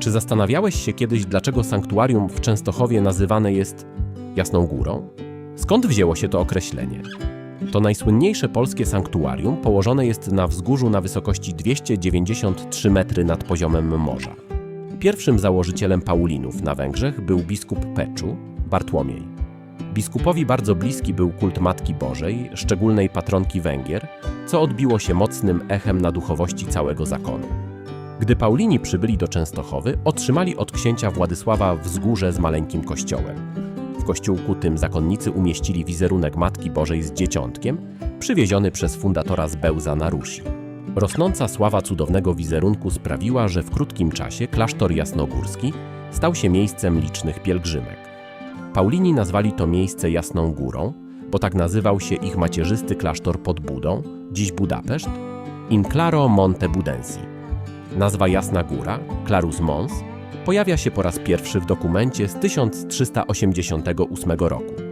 Czy zastanawiałeś się kiedyś, dlaczego sanktuarium w Częstochowie nazywane jest Jasną Górą? Skąd wzięło się to określenie? To najsłynniejsze polskie sanktuarium położone jest na wzgórzu na wysokości 293 metry nad poziomem morza. Pierwszym założycielem Paulinów na Węgrzech był biskup Peczu, Bartłomiej. Biskupowi bardzo bliski był kult Matki Bożej, szczególnej patronki Węgier, co odbiło się mocnym echem na duchowości całego zakonu. Gdy Paulini przybyli do Częstochowy, otrzymali od księcia Władysława wzgórze z maleńkim kościołem. W kościółku tym zakonnicy umieścili wizerunek Matki Bożej z dzieciątkiem, przywieziony przez fundatora z Bełza na Rusi. Rosnąca sława cudownego wizerunku sprawiła, że w krótkim czasie klasztor jasnogórski stał się miejscem licznych pielgrzymek. Paulini nazwali to miejsce Jasną Górą, bo tak nazywał się ich macierzysty klasztor pod Budą, dziś Budapeszt, in claro Monte Budensi. Nazwa Jasna Góra, Clarus Mons, pojawia się po raz pierwszy w dokumencie z 1388 roku.